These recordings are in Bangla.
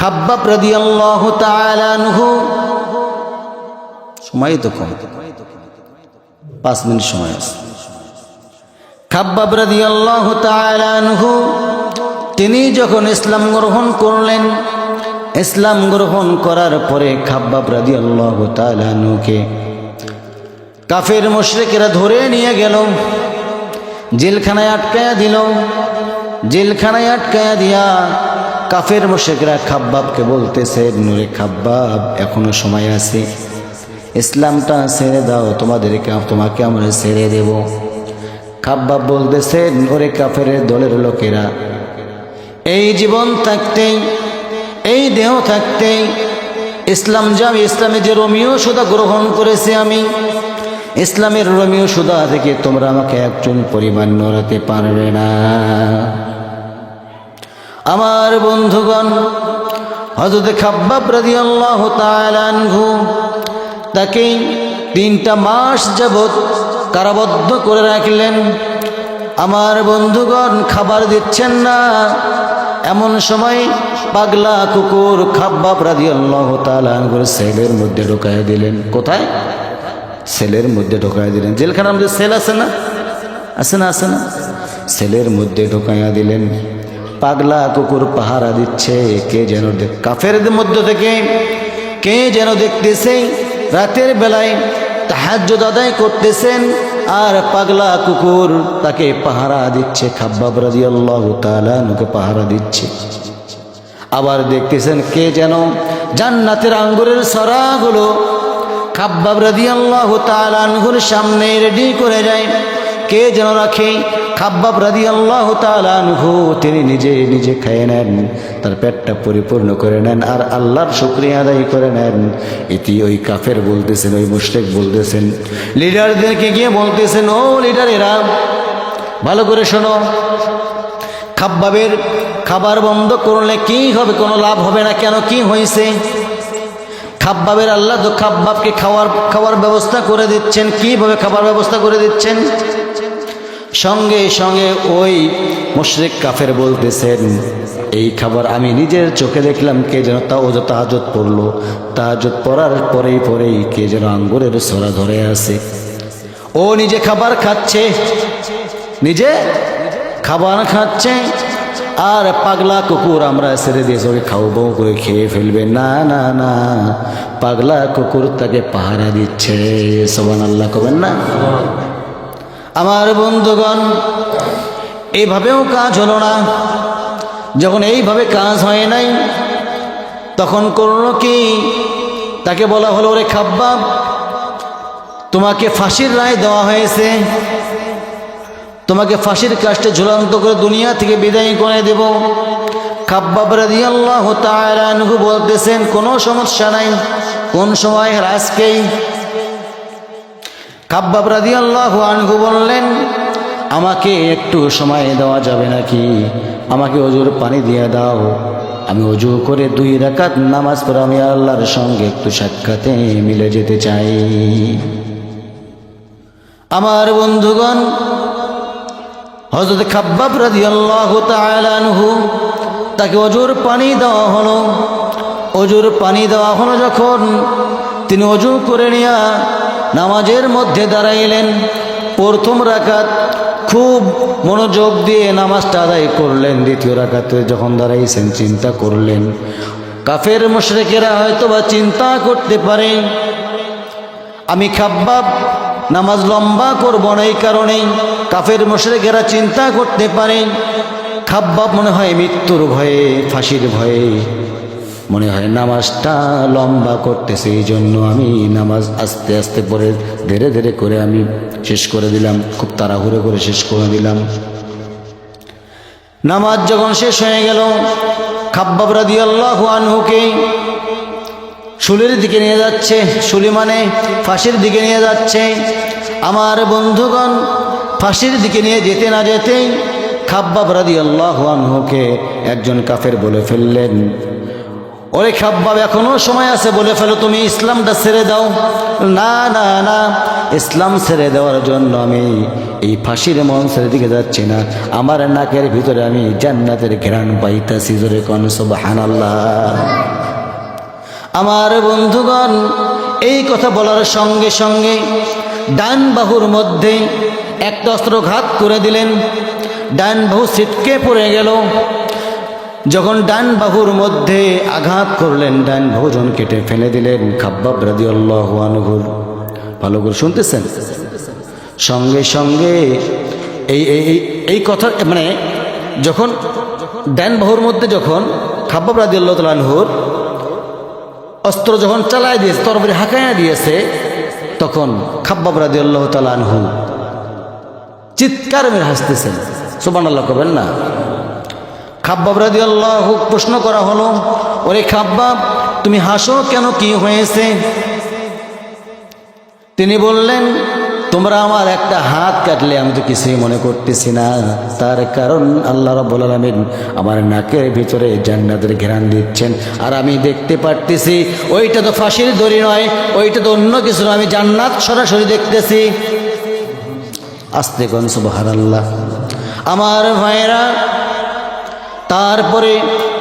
খাব্বাব রাদিয়াল্লাহু তাআলা আনহু। সময় তো কম। পাঁচ মিনিট সময় আছে। খাব্বাব রাদিয়াল্লাহু তাআলা তিনি যখন ইসলাম গ্রহণ করলেন, ইসলাম গ্রহণ করার পরে খাব্বাব রাদিয়াল্লাহু তাআলা কাফের মুশরিকেরা ধরে নিয়ে গেল, জেলখানায় আটকায়া দিল। জেলখানায় আটকায়া দিয়া কাফের মুশরিকরা খাব্বাবকে বলতেছে, নুরে খাব্বাব, এখনও সময় আছে। ইসলামটা ছেড়ে দাও, তোমাদেরকে, তোমাকে আমরা ছেড়ে দেব। খাব্বাব বলতেছে ওরে কাফের দলের লোকেরা, এই জীবন থাকতেই, এই দেহ থাকতেই, ইসলাম যে আমি যে রমিও সুদা গ্রহণ করেছি আমি, ইসলামের রমিও সুদা থেকে তোমরা আমাকে একজন পরিমাণ নড়াতে পারবে না। আমার বন্ধুগণ হজরত খাব্বাব রাদিয়াল্লাহু তাআলা আনহু তাকে তিনটা মাস যাবৎ কারাবদ্ধ করে রাখলেন। আমার বন্ধুগণ, খাবার দিচ্ছেন না। এমন সময় পাগলা কুকুর খাব্বাব রাদিয়াল্লাহু তাআলা আনহুর সেলের মধ্যে ঢোকায় দিলেন। কোথায়? সেলের মধ্যে ঢোকায় দিলেন। জেলখানার মধ্যে সেল আছে না? আছে না আছে না? সেলের মধ্যে ঢোকাইয়া দিলেন। পাগলা কুকুর পাহারা দিচ্ছে। কে যেন দেখ কাফের মধ্য থেকে কে যেন দেখতেছে, রাতের বেলায় তাহাজ্জুদ আদায় করতেছেন আর পাগলা কুকুর তাকে পাহারা দিচ্ছে। খাব্বাব রাদিয়াল্লাহু তাআলা নুকে পাহারা দিচ্ছে। আবার দেখতেছেন কে যেন জান্নাতের আঙ্গুরের সরাগুলো খাব্বাব রাদিয়াল্লাহু তাআলা আনহুর সামনে রেডি করে যায় কে যেন রাখে? খাব্বাব রাদিয়াল্লাহু তাআলা আনহু, তিনি নিজে নিজে খেয়ে নেন, তার পেটটা পরিপূর্ণ করে নেন আর আল্লাহর শুক্রিয়া আদায় করে নেন। এটি ওই কাফের বলতেছেন, ওই মুশরিক বলতেছেন, লিডারদেরকে গিয়ে বলতেছেন, ও লিডারেরা, ভালো করে শোনো, খাব্বাবের খাবার বন্ধ করলে কি হবে? কোনো লাভ হবে না কেন? কি হয়েছে? খাব্বাবের আল্লাহ তো খাব্বাবকে খাওয়ার খাওয়ার ব্যবস্থা করে দিচ্ছেন। কীভাবে খাবার ব্যবস্থা করে দিচ্ছেন? সঙ্গে সঙ্গে ওই মুশরিক কাফের বলতেছেন, এই খাবার আমি নিজের চোখে দেখলাম কে যেন তা ও যে তাহাজত পড়ল। তাহাজত পড়ার পরেই পরেই কে যেন আঙ্গুরের সরা ধরে আছে। ও নিজে খাবার খাচ্ছে, নিজে খাবার খাচ্ছে, আর পাগলা কুকুর আমরা ছেড়ে দিয়ে ওকে খাওয়াবো করে খেয়ে ফেলবে। না না না, পাগলা কুকুর তাকে পাহারা দিচ্ছে। সবান আল্লাহ করবেন না? আমার বন্ধুগণ এইভাবেও কাজ হলো না। যখন এইভাবে কাজ হয় নাই, তখন করল কি? তাকে বলা হলো, ওরে খাব্বাব, তোমাকে ফাঁসির রায় দেওয়া হয়েছে। তোমাকে ফাঁসির কাজটা ঝুলন্ত করে দুনিয়া থেকে বিদায় করে দেব। খাব্বাব আনহু বলতেছেন, কোনো সমস্যা নাই। কোন সময় আজকেই খাব্বাব রাদিয়াল্লাহু আনহু বললেন, আমাকে একটু সময় দেওয়া যাবে নাকি? আমাকে অজুর পানি দিয়ে দাও। আমি অজু করে দুই রাকাত নামাজ পড়ে আমি আল্লাহর সঙ্গে একটু সাক্ষাতে মিলে যেতে চাই। আমার বন্ধুগণ হজরত খাব্বাব রাদিয়াল্লাহু তাআলা আনহু তাকে অজুর পানি দেওয়া হলো। অজুর পানি দেওয়া হলো যখন তিনি অজু করে নিয়া নামাজের মধ্যে দাঁড়াইলেন। প্রথম রাকাত খুব মনোযোগ দিয়ে নামাজটা আদায় করলেন। দ্বিতীয় রাকাতে যখন দাঁড়াইছেন, চিন্তা করলেন। কাফের মুশরিকেরা হয়তো বা চিন্তা করতে পারে, আমি খাব্বাব, নামাজ লম্বা করব না এই কারণেই কাফের মুশরিকেরা চিন্তা করতে পারে, খাব্বাব মনে হয় মৃত্যুর ভয়ে, ফাঁসির ভয়ে। মনে হয় নামাজটা লম্বা করতেছে এই জন্য আমি নামাজ আস্তে আস্তে পরে ধীরে ধীরে করে আমি শেষ করে দিলাম, খুব তাড়াহুড়ো করে শেষ করে দিলাম। নামাজ যখন শেষ হয়ে গেল, খাব্বাব রাদিয়াল্লাহু আনহুকে শুলির দিকে নিয়ে যাচ্ছে শুলি মানে ফাঁসির দিকে নিয়ে যাচ্ছে। আমার বন্ধুগণ ফাঁসির দিকে নিয়ে যেতে না যেতেই খাব্বাব রাদি আল্লাহ আনহুকে একজন কাফের বলে ফেললেন। ওরে খাব্বাব, এখনও সময় আছে, বলে ফেলো তুমি ইসলামটা ছেড়ে দাও। না না না, ইসলাম ছেড়ে দেওয়ার জন্য আমি এই ফাঁসির মঞ্চের দিকে যাচ্ছি না। আমার নাকের ভিতরে আমি জান্নাতের ঘেরান পাইতাছি, জোরে কন, সুবহানাল্লাহ। আমার বন্ধুগণ, এই কথা বলার সঙ্গে সঙ্গে ডান বাহুর মধ্যে একটা অস্ত্র ঘাত করে দিলেন। ডান বাহু ছিটকে পড়ে গেল। যখন ডান বাহুর মধ্যে আঘাত করলেন, ডান বাহুজন কেটে ফেলে দিলেন, খাব্বাব রাদি আল্লাহ ভালো করে শুনতেছেন? সঙ্গে সঙ্গে এই এই, এই- কথা মানে যখন ডান বাহুর মধ্যে যখন খাব্বাব রাদি আল্লাহ আনহুর অস্ত্র যখন চালায় দিয়েছে, তরবারি হাঁকাইয়া দিয়েছে, তখন খাব্বাব রাদি আল্লাহ তালানহু চিৎকার মেরে হাসতেছেন। সুবান আল্লাহ করবেন না? খাব্বাব রাদি আল্লাহ প্রশ্ন করা হলো, ওরে খাব্বাব, তুমি হাসো কেন? কি হয়েছে? তিনি বললেন, তোমরা আমার একটা হাত কাটলে, আমি তো কিছুই মনে করতেছি না। তার কারণ আল্লাহ রাব্বুল আলামিন আমার নাকের ভিতরে জান্নাতের ঘেরান দিচ্ছেন। আর আমি দেখতে পারতেছি, ওইটা তো ফাঁসির দড়ি নয়, ওইটা তো অন্য কিছু নয়। আমি জান্নাত সরাসরি দেখতেছি। আস্তে গন সুবহানাল্লাহ। আমার ভাইরা তারপরে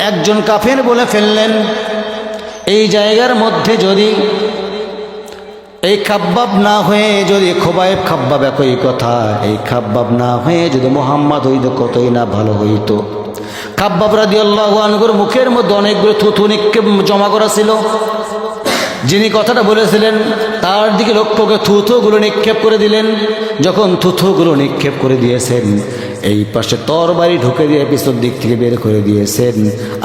একজন কাফের বলে ফেললেন, এই জায়গার মধ্যে যদি এই খাব্বাব না হয়ে যদি খোবাইব খাব্বাব একই কথা, এই খাব্বাব না হয়ে যদি মোহাম্মদ হইতো কতই না ভালো হইতো। খাব্বাব রাদি আল্লাহ আনগুর মুখের মধ্যে অনেকগুলো থুথু নিক্ষেপ জমা করা ছিল। যিনি কথাটা বলেছিলেন, তার দিকে লক্ষ্য করে থুথুগুলো নিক্ষেপ করে দিলেন। যখন থুথুগুলো নিক্ষেপ করে দিয়েছেন এই পাশে তরবারি ঢুকে দিয়ে পিছন দিক থেকে বের করে দিয়েছেন।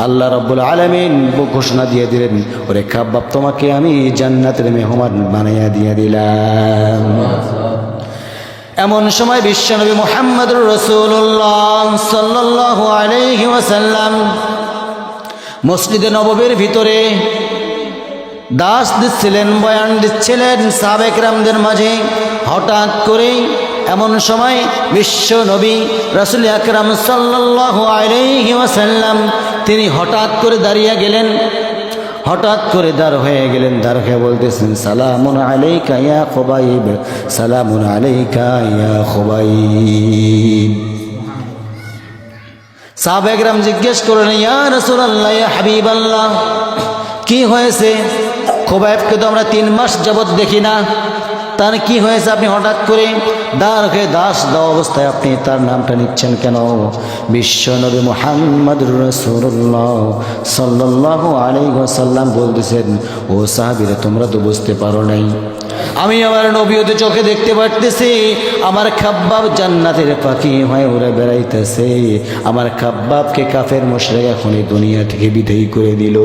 আল্লাহ রব্বুল আলমিন ঘোষণা দিয়ে দিলেন, ওরে খাব্বাব তোমাকে আমি জান্নাতের মেহমান বানাইয়া দিয়ে দিলাম। এমন সময় বিশ্বনবী মোহাম্মদুর রসুল্লাহ মসজিদে নববীর ভিতরে দাস দিচ্ছিলেন, বয়ান দিচ্ছিলেন সাবেক রামদের মাঝে। হঠাৎ করেই এমন সময় বিশ্ব নবী রসুল আকরাম সাল্লাহ আলাইহি ওয়াসাল্লাম, তিনি হঠাৎ করে দাঁড়িয়ে গেলেন। হঠাৎ করে দাঁড় হয়ে গেলেন, দাঁড় হয়ে বলতেছেন, সালামুন আলাইকা ইয়া খোবাইব, সালামুন আলাইকা ইয়া খোবাইব। সাবেকরাম জিজ্ঞেস করলেন, ইয়া রসুল্লাহ ইয়া হাবিব আল্লাহ কি হয়েছে? খোবাইবকে তো আমরা তিন মাস যাবৎ দেখি না। তার কি হয়েছে আপনি হঠাৎ করে? দাঁড় হয়ে দাস দাও অবস্থায় আপনি তার নামটা নিচ্ছেন কেন? বিশ্ব নবী মোহাম্মদ রসুল্লাহ সাল্লাহ আলী সাল্লাম বলতেছেন, ও সাহাবিরা, তোমরা তো বুঝতে পারো নাই। আমি আমার নবীতে চোখে দেখতে পারতেছি, আমার খাব্বাব জান্নাতের পাখি হয়ে উড়ে বেড়াইতেছে। আমার খাব্বাবকে কাফের মশরে এখন এই দুনিয়া থেকে বিদায়ী করে দিল।